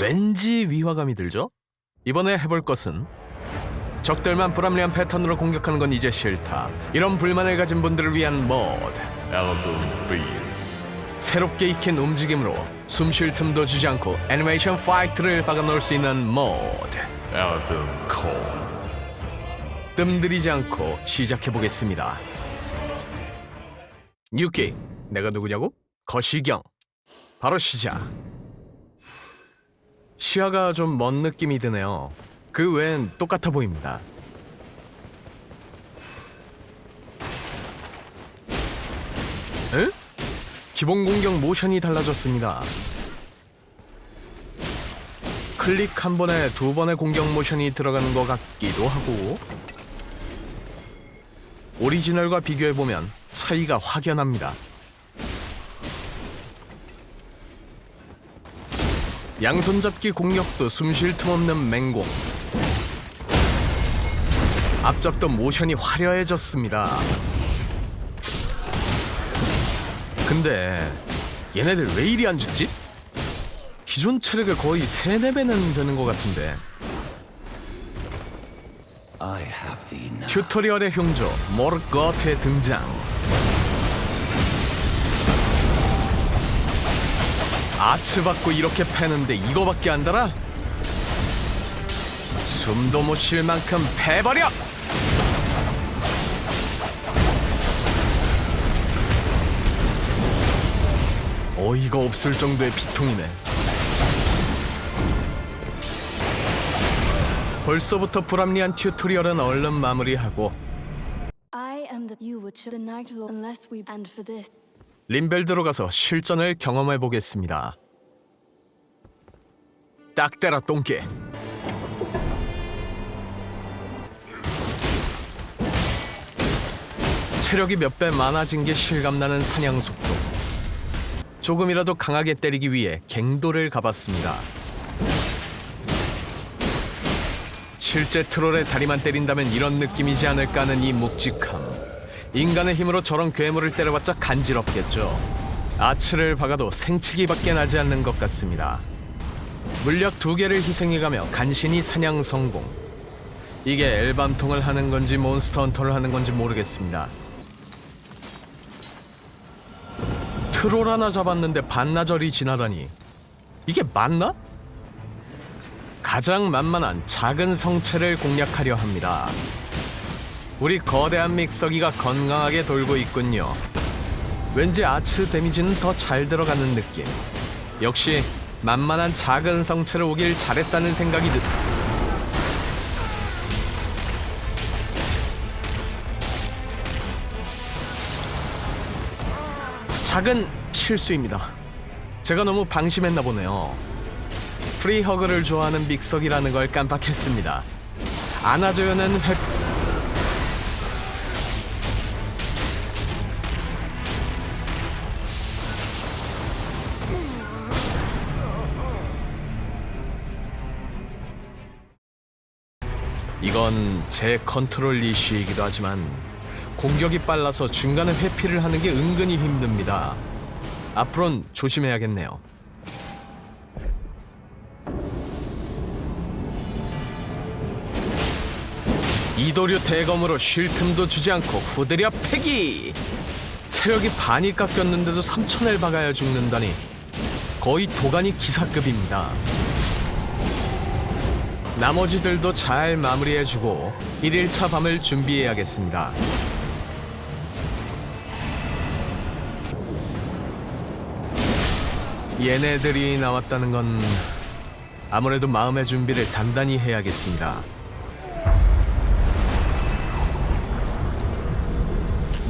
왠지 위화감이 들죠? 이번에 해볼 것은 적들만 불합리한 패턴으로 공격하는 건 이제 싫다. 이런 불만을 가진 분들을 위한 모드. 엘든 브리스. 새롭게 익힌 움직임으로 숨 쉴 틈도 주지 않고 애니메이션 파이트를 박아놓을 수 있는 모드. 엘든 콜. 뜸들이지 않고 시작해 보겠습니다. 뉴키, 내가 누구냐고? 거시경. 바로 시작. 시야가 좀 먼 느낌이 드네요. 그 외엔 똑같아 보입니다. 에? 기본 공격 모션이 달라졌습니다. 클릭 한 번에 두 번의 공격 모션이 들어가는 것 같기도 하고 오리지널과 비교해 보면 차이가 확연합니다. 양손잡기 공격도 숨 쉴 틈 없는 맹공. 앞잡도 모션이 화려해졌습니다. 근데 얘네들 왜 이리 안 죽지? 기존 체력의 거의 3, 4배는 되는 것 같은데. 튜토리얼의 흉조 모르거트의 등장 아츠 받고 이렇게 패는데 이거밖에 안 달아? 숨도 못 쉴 만큼 패버려! 어이가 없을 정도의 비통이네 벌써부터 불합리한 튜토리얼은 얼른 마무리하고 I am the you would the night lord unless we and for this. 림벨드로 가서 실전을 경험해 보겠습니다. 딱 때라 똥개. 체력이 몇 배 많아진 게 실감나는 사냥 속도. 조금이라도 강하게 때리기 위해 갱도를 가봤습니다. 실제 트롤의 다리만 때린다면 이런 느낌이지 않을까 하는 이 묵직함. 인간의 힘으로 저런 괴물을 때려봤자 간지럽겠죠. 아츠를 박아도 생치기밖에 나지 않는 것 같습니다. 물약 두 개를 희생해가며 간신히 사냥 성공. 이게 엘밤통을 하는 건지 몬스터 헌터를 하는 건지 모르겠습니다. 트롤 하나 잡았는데 반나절이 지나다니 이게 맞나? 가장 만만한 작은 성체를 공략하려 합니다. 우리 거대한 믹서기가 건강하게 돌고 있군요. 왠지 아츠 데미지는 더 잘 들어가는 느낌. 역시 만만한 작은 성체를 오길 잘했다는 생각이 드. 작은 실수입니다. 제가 너무 방심했나 보네요. 프리허그를 좋아하는 믹서기라는 걸 깜빡했습니다. 안아줘요는 회... 이건 제 컨트롤 이슈이기도 하지만 공격이 빨라서 중간에 회피를 하는 게 은근히 힘듭니다. 앞으론 조심해야겠네요. 이도류 대검으로 쉴 틈도 주지 않고 후드려 패기! 체력이 반이 깎였는데도 3천을 박아야 죽는다니 거의 도가니 기사급입니다. 나머지들도 잘 마무리해주고 1일차 밤을 준비해야겠습니다. 얘네들이 나왔다는 건 아무래도 마음의 준비를 단단히 해야겠습니다.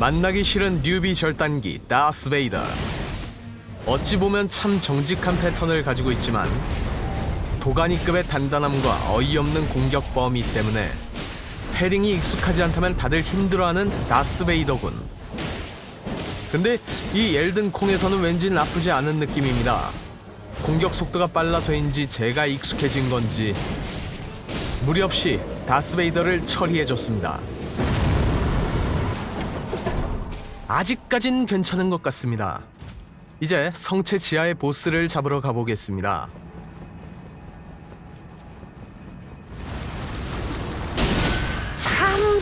만나기 싫은 뉴비 절단기 다스베이더. 어찌 보면 참 정직한 패턴을 가지고 있지만 도가니급의 단단함과 어이없는 공격 범위 때문에 패링이 익숙하지 않다면 다들 힘들어하는 다스베이더군. 근데 이 엘든 콩에서는 왠지 나쁘지 않은 느낌입니다. 공격 속도가 빨라서인지 제가 익숙해진 건지 무리 없이 다스베이더를 처리해줬습니다. 아직까진 괜찮은 것 같습니다. 이제 성체 지하의 보스를 잡으러 가보겠습니다.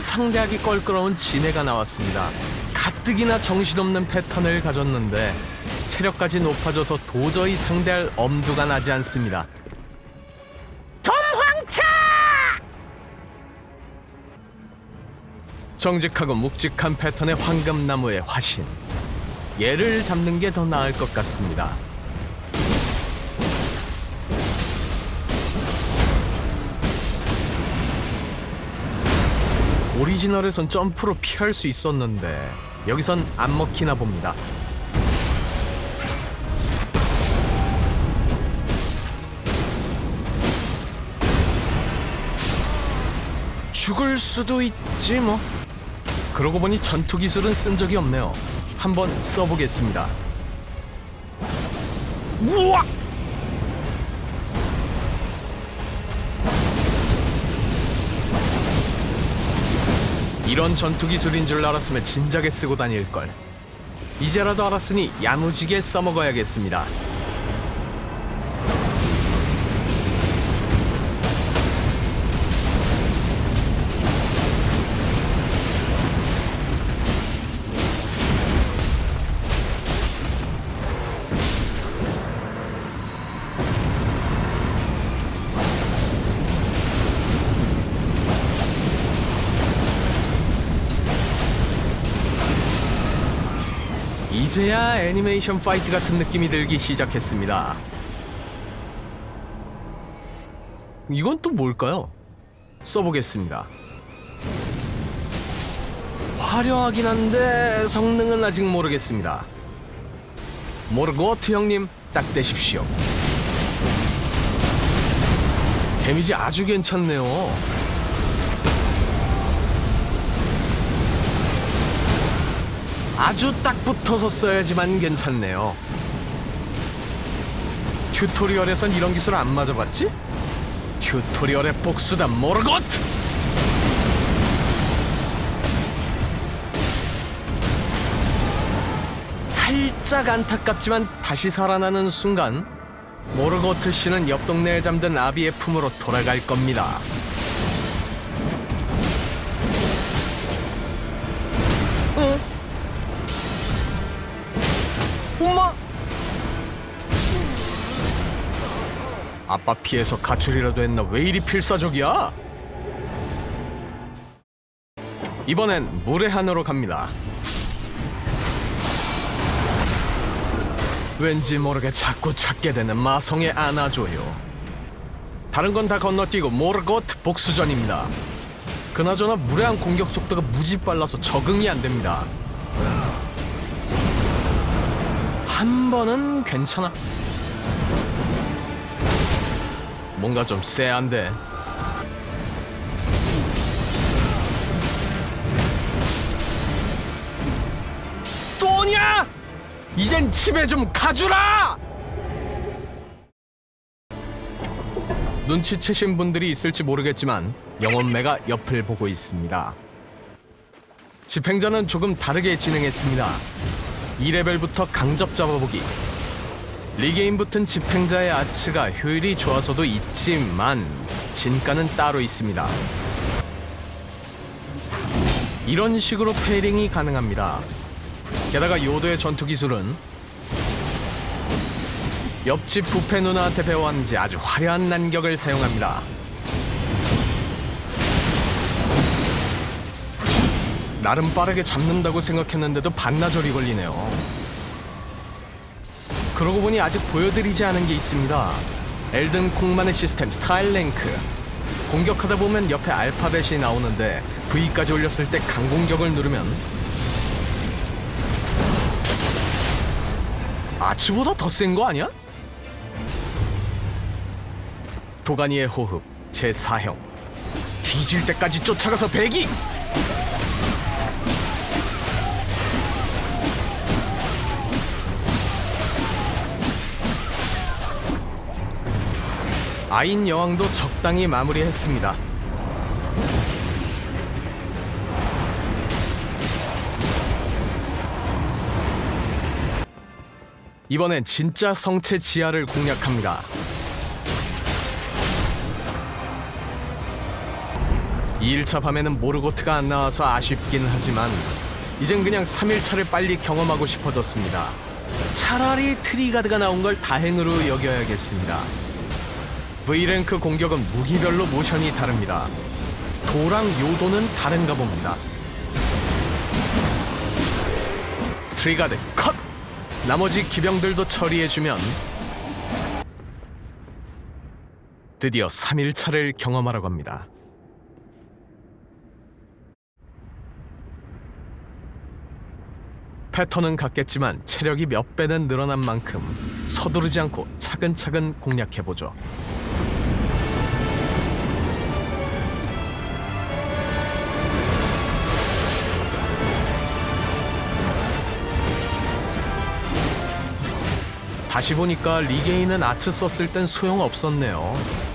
상대하기 껄끄러운 진해가 나왔습니다. 가뜩이나 정신없는 패턴을 가졌는데 체력까지 높아져서 도저히 상대할 엄두가 나지 않습니다. 돔황차! 정직하고 묵직한 패턴의 황금나무의 화신. 얘를 잡는 게 더 나을 것 같습니다. 오리지널에선 점프로 피할 수 있었는데 여기선 안 먹히나 봅니다. 죽을 수도 있지 뭐. 그러고 보니 전투 기술은 쓴 적이 없네요. 한번 써보겠습니다. 우와! 이런 전투 기술인 줄 알았으면 진작에 쓰고 다닐 걸. 이제라도 알았으니 야무지게 써먹어야겠습니다. 이제야 애니메이션 파이트 같은 느낌이 들기 시작했습니다. 이건 또 뭘까요? 써보겠습니다. 화려하긴 한데 성능은 아직 모르겠습니다. 모르고트 형님 딱 대십시오. 데미지 아주 괜찮네요. 아주 딱 붙어서 써야지만 괜찮네요. 튜토리얼에선 이런 기술 안 맞아봤지? 튜토리얼의 복수다 모르got! 살짝 안타깝지만 다시 살아나는 순간 모르고트 씨는 옆 동네에 잠든 아비의 품으로 돌아갈 겁니다. 아빠 피해서 가출이라도 했나 왜 이리 필사적이야? 이번엔 물의 한으로 갑니다. 왠지 모르게 자꾸 찾게 되는 마성의 안아줘요. 다른 건 다 건너뛰고 모르고트 복수전입니다. 그나저나 무례한 공격 속도가 무지 빨라서 적응이 안 됩니다. 한 번은 괜찮아. 뭔가 좀 쎄한데. 또냐? 이젠 집에 좀 가주라! 눈치채신 분들이 있을지 모르겠지만 영혼매가 옆을 보고 있습니다. 집행자는 조금 다르게 진행했습니다. 2레벨부터 강접 잡아보기. 리게임 붙은 집행자의 아츠가 효율이 좋아서도 있지만 진가는 따로 있습니다. 이런 식으로 페이링이 가능합니다. 게다가 요도의 전투 기술은 옆집 부페 누나한테 배워왔는지 아주 화려한 난격을 사용합니다. 나름 빠르게 잡는다고 생각했는데도 반나절이 걸리네요. 그러고 보니 아직 보여드리지 않은 게 있습니다. 엘든 콩만의 시스템 스타일 랭크. 공격하다 보면 옆에 알파벳이 나오는데 V까지 올렸을 때 강공격을 누르면 아츠보다 더 센 거 아니야? 도가니의 호흡 제4형 뒤질 때까지 쫓아가서 배기! 아인 여왕도 적당히 마무리했습니다. 이번엔 진짜 성체 지하를 공략합니다. 2일차 밤에는 모르고트가 안 나와서 아쉽긴 하지만 이젠 그냥 3일차를 빨리 경험하고 싶어졌습니다. 차라리 트리가드가 나온 걸 다행으로 여겨야겠습니다. V랭크 공격은 무기별로 모션이 다릅니다. 도랑 요도는 다른가 봅니다. 트리가드 컷! 나머지 기병들도 처리해주면 드디어 3일차를 경험하라고 합니다. 패턴은 같겠지만 체력이 몇 배는 늘어난 만큼 서두르지 않고 차근차근 공략해보죠. 다시 보니까 리게인은 아트 썼을 땐 소용없었네요.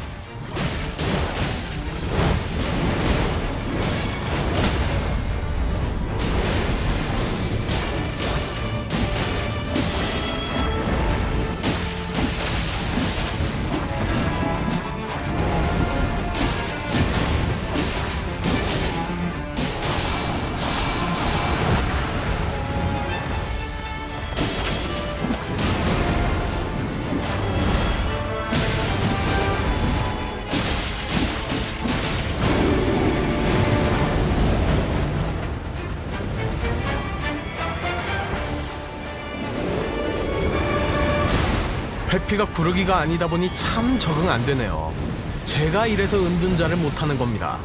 회피가 구르기가 아니다 보니 참 적응 안 되네요. 제가 이래서 은둔자를 못하는 겁니다.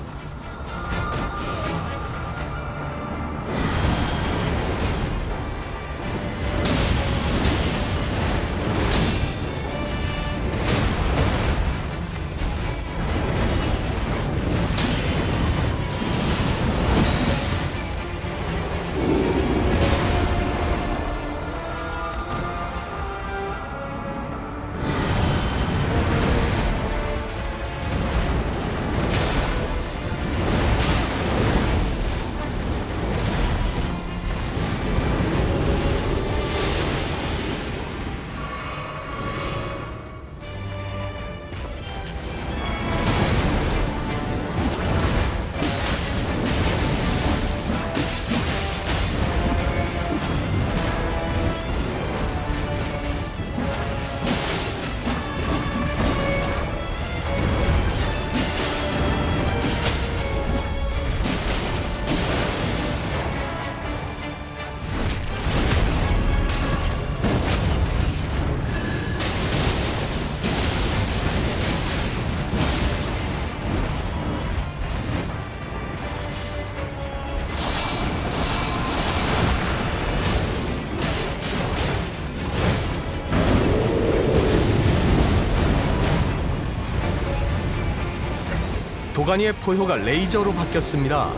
도가니의 포효가 레이저로 바뀌었습니다.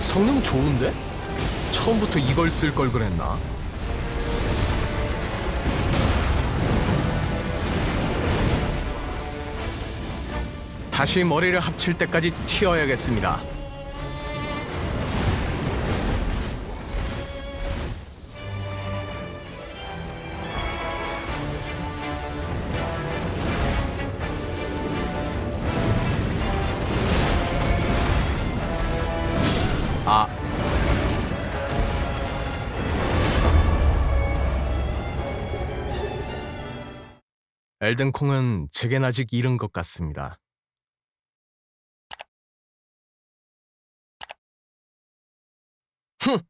성능 좋은데? 처음부터 이걸 쓸 걸 그랬나? 다시 머리를 합칠 때까지 튀어야겠습니다. 엘든콩은 제겐 아직 이른 것 같습니다. 흥!